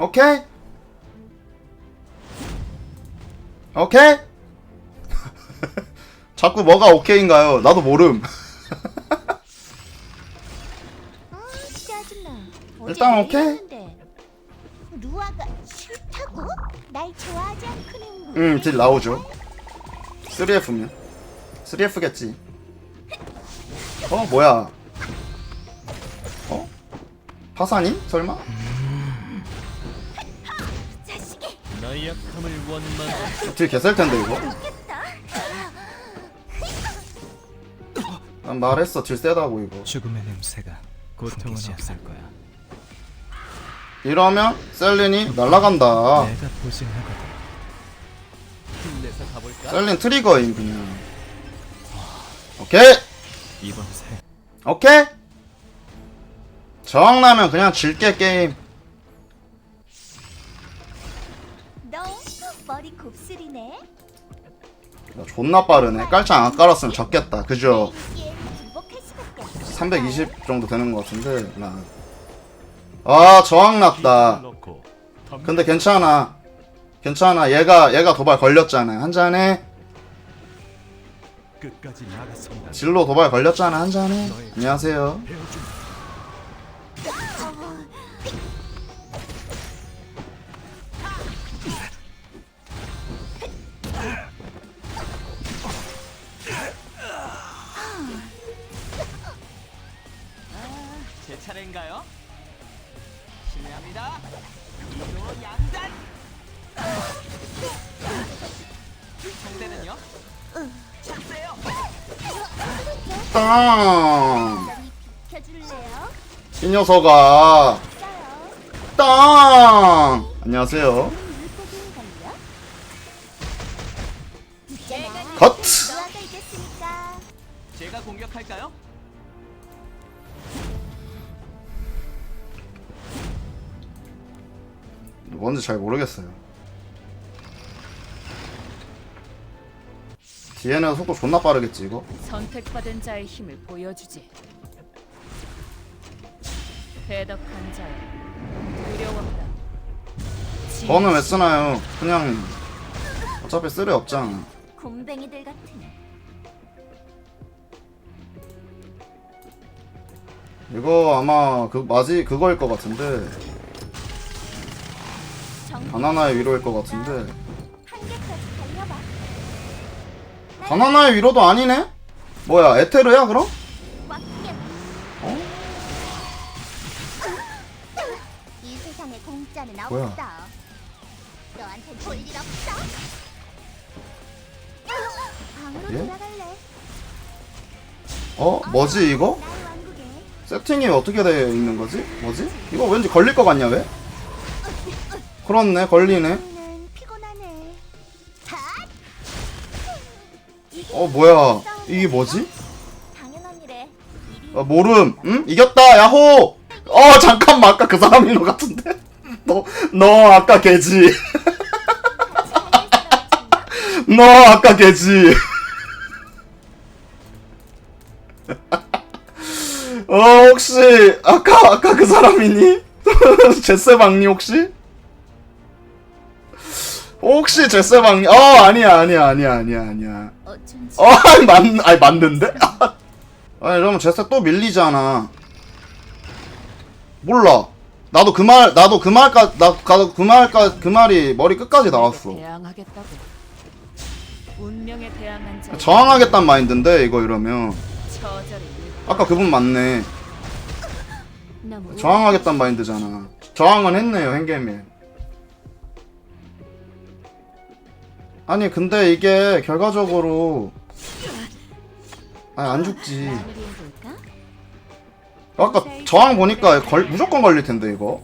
오케이? 오케이? 자꾸 뭐가 오케이인가요? 나도 모름. 아, 일단 오케이. 루아가 싫다고? 날 좋아하지 않고는 응, 딜 나오죠. 3F면. 3F겠지. 어, 뭐야. 어? 파산이? 설마? 약함을 원망 딜 개셀 텐데, 이거. 난 말했어, 딜 세다고, 이거. 죽음의 냄새가 고통은 없을 거야 이러면 셀린이 날라간다. 내가 보증하거든 힘내서 가볼까? 셀린 트리거임, 그냥. 오케이! 이번 오케이? 정나면 그냥 질게, 게임. 너 머리 곱슬이네. 야, 존나 빠르네. 깔창 안 깔았으면 졌겠다. 그죠? 이게 극복할 수밖에 없어. 320 정도 되는 것 같은데. 나. 아, 저항 났다. 근데 괜찮아. 괜찮아. 얘가, 얘가 도발 걸렸잖아. 한 잔에. 끝까지 나갔습니다 진로 도발 걸렸잖아. 한 잔에. 안녕하세요. 제 차례인가요? 실례합니다 이도 양단 상대는요? 찬스예요 땅! 저기 비켜줄래요? 이 녀석아. 땅! 안녕하세요. 컷! 제가 공격할까요? 뭔지 잘 모르겠어요. 뒤에는 속도 존나 빠르겠지, 이거? 선택받은 자의 힘을 보여주지. 배덕한 자여, 두려워하라. 저는 왜 쓰나요? 그냥 어차피 쓸애 없잖아. 곰뱅이들 같은. 이거 아마 그 맞이 그거일 것 같은데 정 바나나의 위로일 것 같은데 한계까지 달려봐. 바나나의 위로도 아니네? 뭐야 에테르야 그럼? 꽉. 어? 이 세상에 공짜는 뭐야? 없어. 너한테 볼일 없어. 예? 어? 뭐지 이거? 세팅이 어떻게 되어 있는 거지? 뭐지? 이거 왠지 걸릴 것 같냐 왜? 그렇네 걸리네 어 뭐야 이게 뭐지? 아, 모름 응? 이겼다 야호 어 잠깐만 아까 그 사람인 것 같은데 너너 아까 개지 너 아까 개지 어 혹시 아까 아까 그 사람이니 제세방니 혹시 혹시 제세방니 어 아니야 아니야 아니야 아니야 아니야 어쩐지 어, 아니, 맞, 아니, 맞는데? 아니, 이러면 제세 또 밀리잖아. 몰라. 나도 그 말, 나도 그 말까, 나, 나도 그 말까, 그 말이 머리 끝까지 나왔어. 대항하겠다고. 운명에 대항한 자. 저항하겠단 마인드인데, 이거 이러면. 아까 그분 맞네. 저항하겠단 마인드잖아. 저항은 했네요, 행게임. 아니, 근데 이게 결과적으로. 아니, 안 죽지. 아까 저항 보니까 걸, 무조건 걸릴 텐데, 이거.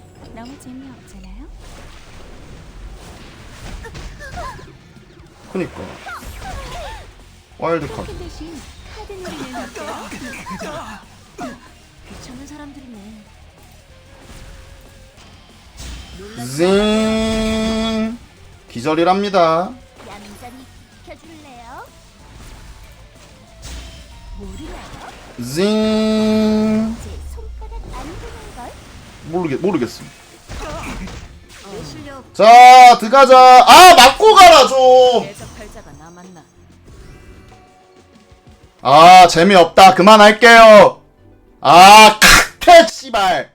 그니까 와일드카드 카드 놀이는 어때요? 귀찮은 사람들이네 징 기절이랍니다? 징? 모르겠 모르겠음. 내 실력 자 들어가자. 아 맞고 가라 좀. 아 재미없다. 그만할게요. 아 칵! 씨발.